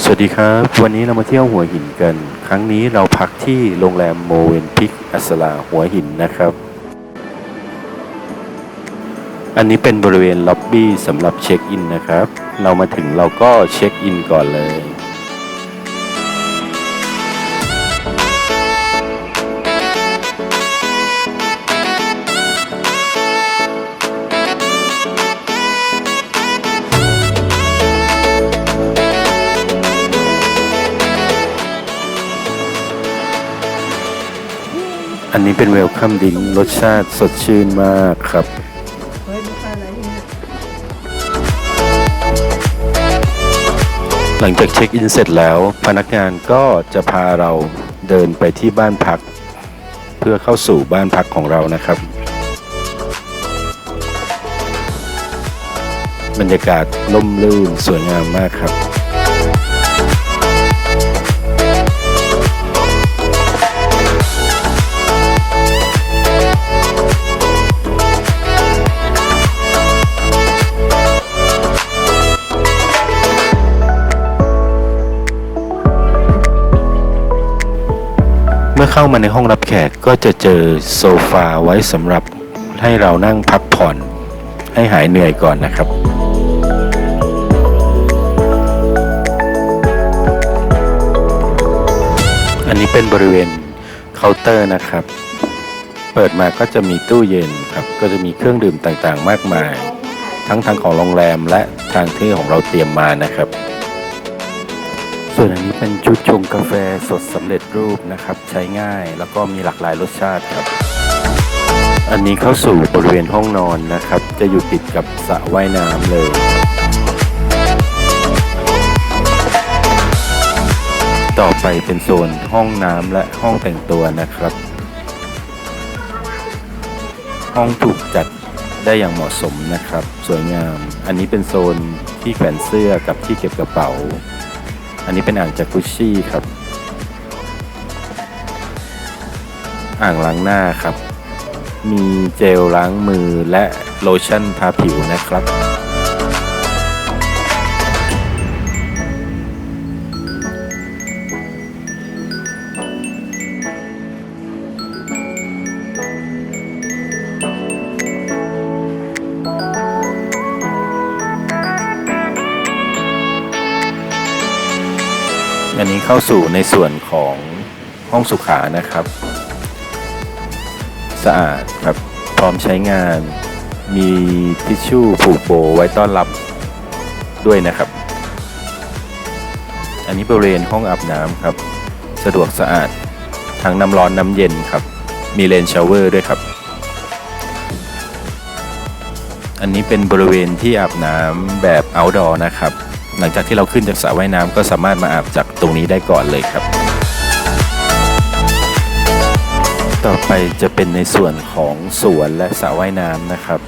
สวัสดีครับ วันนี้เรามาเที่ยวหัวหินกัน ครั้งนี้เราพักที่โรงแรมโมเวนพิกอัสลาหัวหินนะครับ อันนี้เป็นบริเวณล็อบบี้สำหรับเช็คอินนะครับ เรามาถึงเราก็เช็คอินก่อนเลย อันนี้เป็นเวลคัมดิงรสชาติสดชื่นมากครับ เฮ้ยไม่ใช่อะไรเนี่ยหลังจากเช็คอินเสร็จแล้วพนักงานก็จะพาเราเดินไปที่บ้านพัก เพื่อเข้าสู่บ้านพักของเรานะครับ บรรยากาศล่มลื่นสวยงามมากครับ มื่อเข้ามาในห้องรับแขกก็จะเจอโซฟาไว้สำหรับให้เรานั่งพักผ่อน ให้หายเหนื่อยก่อนนะครับ อันนี้เป็นบริเวณเคาน์เตอร์นะครับ เปิดมาก็จะมีตู้เย็นครับ ก็จะมีเครื่องดื่มต่างๆ มากมาย ทั้งทางของโรงแรมและทางที่ของเราเตรียมมานะครับ ส่วนอันนี้เป็นชุดชงกาแฟสดสำเร็จรูปนะครับ ใช้ง่ายแล้วก็มีหลากหลายรสชาติครับ อันนี้เข้าสู่บริเวณห้องนอนนะครับ จะอยู่ติดกับสระว่ายน้ำเลย ต่อไปเป็นโซนห้องน้ำและห้องแต่งตัวนะครับ ห้องถูกจัดได้อย่างเหมาะสมนะครับ สวยงาม อันนี้เป็นโซนที่แขวนเสื้อกับที่เก็บกระเป๋า อันนี้เป็นอ่างจากุชชี่ครับ อ่างล้างหน้าครับ มีเจลล้างมือและโลชั่นทาผิวนะครับ อันนี้เข้าสู่ในส่วนของห้องสุขานะครับ สะอาดครับพร้อมใช้งาน มีทิชชู่ผูกโบไว้ต้อนรับด้วยนะครับ อันนี้บริเวณห้องอาบน้ำครับ สะดวกสะอาดทั้งน้ำร้อนน้ำเย็นครับ มีเลนชาวเวอร์ด้วยครับ อันนี้เป็นบริเวณที่อาบน้ำแบบ outdoor นะครับ หลังจากที่เราขึ้นจากสระว่ายน้ำก็สามารถมาอาบจากตรงนี้ได้ก่อนเลยครับ ต่อไปจะเป็นในส่วนของสวนและสระว่ายน้ำนะครับ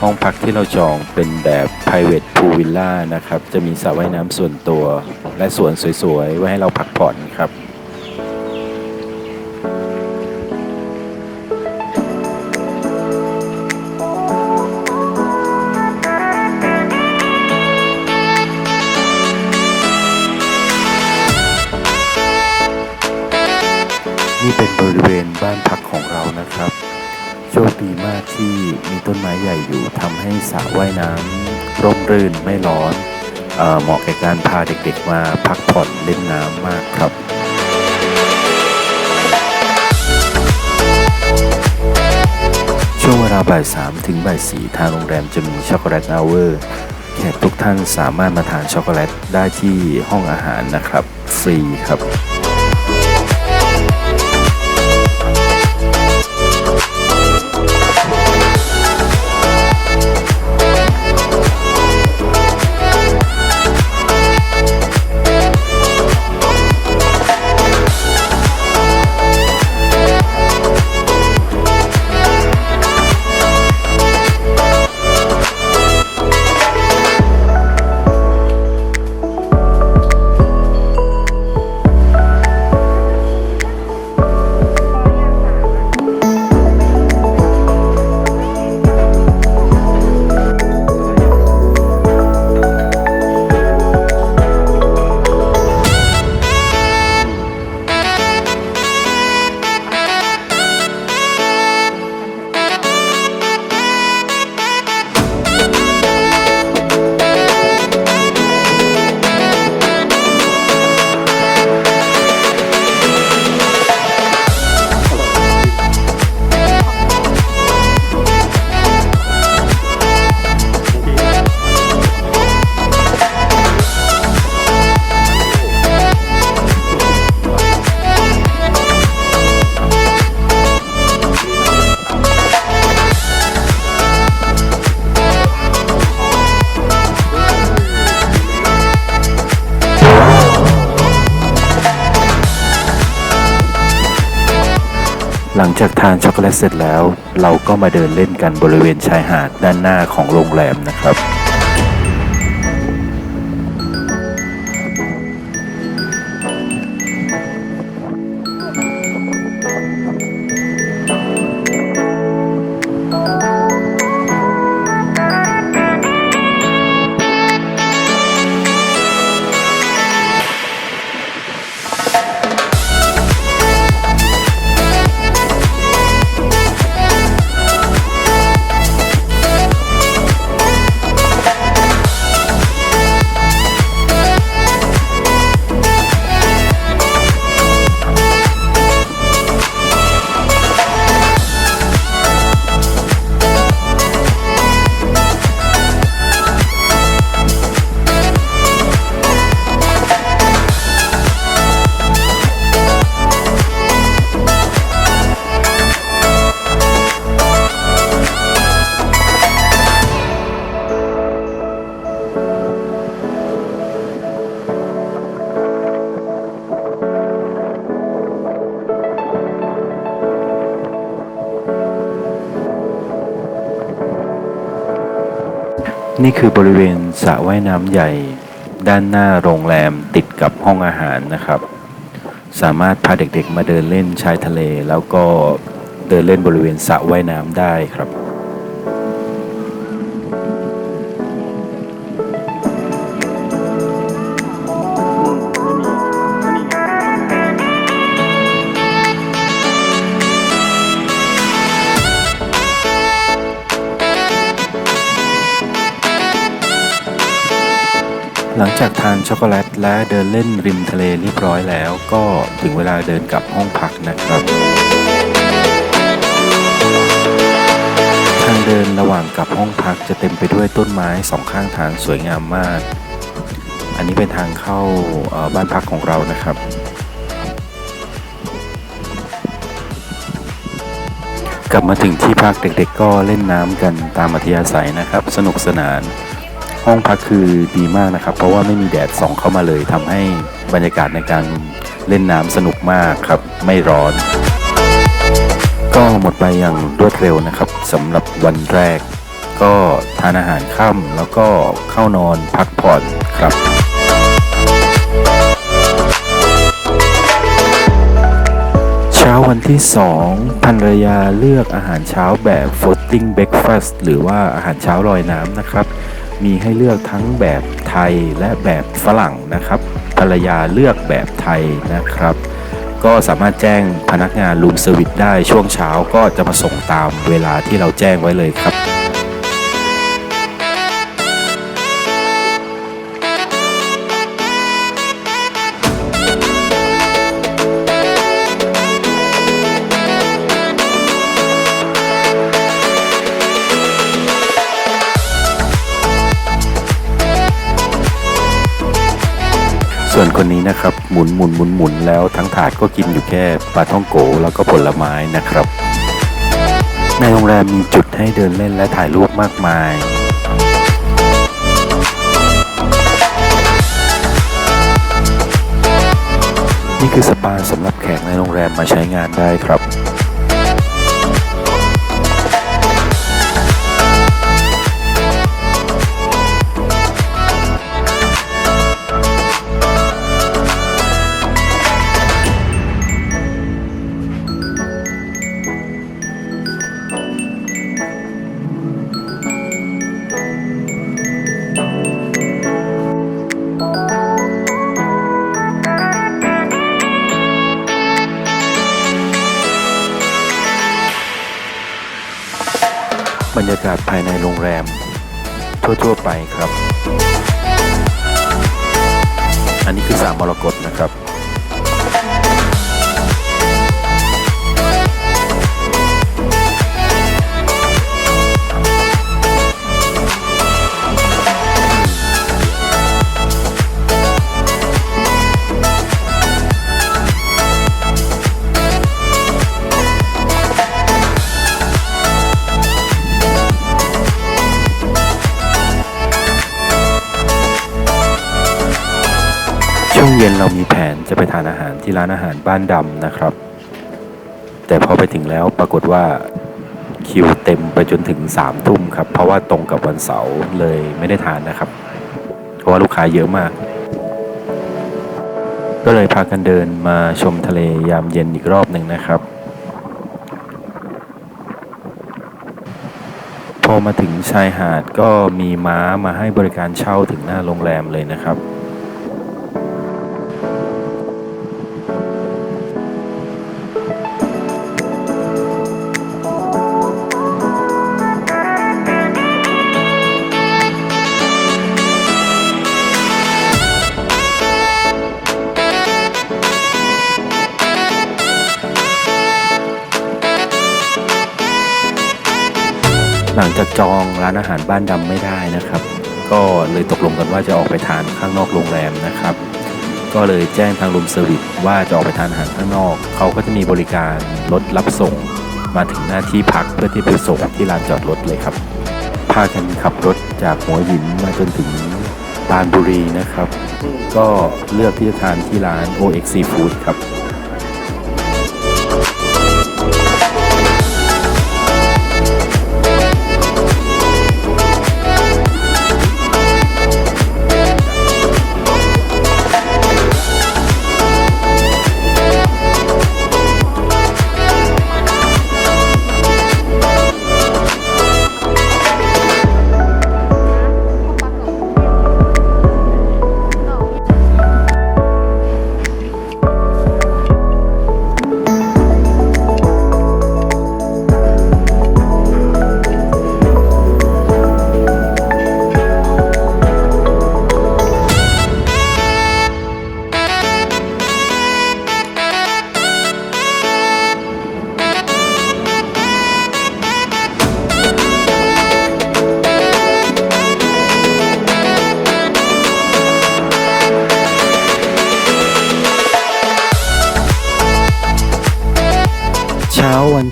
ห้องพักที่เราจองเป็นแบบ private pool villa นะครับ จะมีสระว่ายน้ำส่วนตัว และสวนสวยๆ ไว้ให้เราพักผ่อนครับ ที่มีต้นไม้ใหญ่อยู่ทำให้สระว่ายน้ำร่มรื่นไม่ร้อนเออเหมาะแก่การพาเด็กๆมาพักผ่อนเล่นน้ำมากครับช่วงเวลาบ่ายสามถึงบ่ายสี่ทางโรงแรมจะมีช็อกโกแลตอเวอร์แขกทุกท่านสามารถมาทานช็อกโกแลตได้ที่ห้องอาหารนะครับ ฟรีครับ หลังจากทานช็อกโกแลตเสร็จแล้ว เราก็มาเดินเล่นกันบริเวณชายหาดด้านหน้าของโรงแรมนะครับ นี่คือบริเวณสระว่ายน้ำใหญ่ ด้านหน้าโรงแรมติดกับห้องอาหารนะครับ สามารถพาเด็กๆมาเดินเล่นชายทะเล แล้วก็เดินเล่นบริเวณสระว่ายน้ำได้ครับ หลังจากทานช็อกโกแลตและเดินเล่นริมทะเลเรียบร้อยแล้ว ก็ถึงเวลาเดินกลับห้องพักนะครับ ทางเดินระหว่างกลับห้องพักจะเต็มไปด้วยต้นไม้สองข้างทางสวยงามมาก อันนี้เป็นทางเข้าบ้านพักของเรานะครับกลับมาถึงที่พักเด็กๆก็เล่นน้ำกันตามอัธยาศัยนะครับ สนุกสนาน ห้องพักคือดีมากนะครับ เพราะว่าไม่มีแดดส่องเข้ามาเลยทำให้บรรยากาศในการเล่นน้ำสนุกมากครับ ไม่ร้อน ก็หมดไปอย่างรวดเร็วนะครับสำหรับวันแรก ก็ทานอาหารค่ำแล้วก็เข้านอนพักผ่อนครับเช้าวันที่สองภรรยาเลือกอาหารเช้าแบบ floating breakfast หรือว่าอาหารเช้าลอยน้ำนะครับ มีให้เลือกทั้งแบบไทยและแบบฝรั่งนะครับ ภรรยาเลือกแบบไทยนะครับ ก็สามารถแจ้งพนักงานรูมเซอร์วิสได้ช่วงเช้าก็จะมาส่งตามเวลาที่เราแจ้งไว้เลยครับ คนนี้นะครับ หมุนหมุนหมุนหมุนแล้วทั้งถาดก็กินอยู่แค่ปลาท่องโกแล้วก็ผลไม้นะครับ ในโรงแรมมีจุดให้เดินเล่นและถ่ายรูปมากมายนี่คือสปาสำหรับแขกในโรงแรมมาใช้งานได้ครับ บรรยากาศภายในโรงแรม ทั่ว ๆ ไปครับ อันนี้คือสามมรกตนะครับ นเรามีแผนจะไปทานอาหารที่ร้านอาหารบ้านดำนะครับ แต่พอไปถึงแล้วปรากฏว่าคิวเต็มไปจนถึงสามทุ่มครับ เพราะว่าตรงกับวันเสาร์เลยไม่ได้ทานนะครับ เพราะว่าลูกค้าเยอะมาก ก็เลยพากันเดินมาชมทะเลยามเย็นอีกรอบหนึ่งนะครับ พอมาถึงชายหาดก็มีม้ามาให้บริการเช่าถึงหน้าโรงแรมเลยนะครับ หลังจากจองร้านอาหารบ้านดำไม่ได้นะครับ ก็เลยตกลงกันว่าจะออกไปทานข้างนอกโรงแรมนะครับ ก็เลยแจ้งทางรูมเซอร์วิสว่าจะออกไปทานอาหารข้างนอก เขาก็จะมีบริการรถรับส่ง มาถึงหน้าที่พักเพื่อที่ไปส่งที่ลานจอดรถเลยครับ พากันขับรถจากหัวหินมาจนถึงปานบุรีนะครับ ก็เลือกที่จะทานที่ร้าน OX Seafood ครับ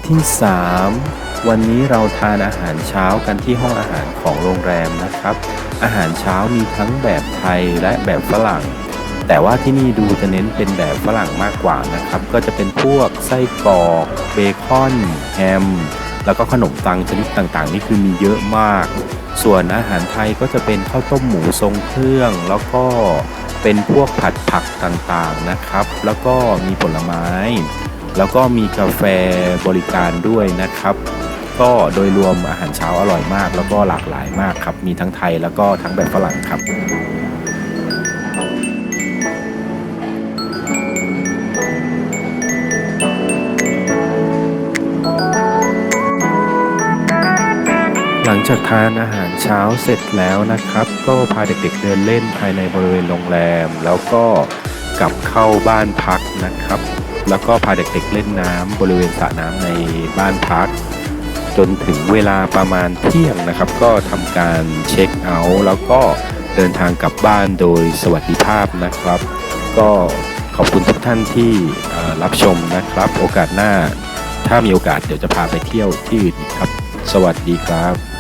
ที่ 3 วันนี้เราทานอาหารเช้ากันที่ห้องอาหารของโรงแรมนะครับ อาหารเช้ามีทั้งแบบไทยและแบบฝรั่ง แต่ว่าที่นี่ดูจะเน้นเป็นแบบฝรั่งมากกว่านะครับ ก็จะเป็นพวกไส้กรอกเบคอนแฮมแล้วก็ขนมตังชนิดต่างๆ นี่คือมีเยอะมาก ส่วนอาหารไทยก็จะเป็นข้าวต้มหมูทรงเครื่อง แล้วก็เป็นพวกผัดผักต่างๆนะครับ แล้วก็มีผลไม้ แล้วก็มีกาแฟบริการด้วยนะครับ ก็โดยรวมอาหารเช้าอร่อยมาก แล้วก็หลากหลายมากครับ มีทั้งไทยแล้วก็ทั้งแบบฝรั่งครับหลังจากทานอาหารเช้าเสร็จแล้วนะครับ ก็พาเด็กๆเดินเล่นภายในบริเวณโรงแรม แล้วก็กลับเข้าบ้านพักนะครับ แล้วก็พาเด็กๆเล่นน้ำบริเวณสระน้ำในบ้านพัก จนถึงเวลาประมาณเที่ยงนะครับ ก็ทำการเช็คเอาท์แล้วก็เดินทางกลับบ้านโดยสวัสดิภาพนะครับ ก็ขอบคุณทุกท่านที่รับชมนะครับ โอกาสหน้าถ้ามีโอกาสเดี๋ยวจะพาไปเที่ยวที่อื่นครับ สวัสดีครับ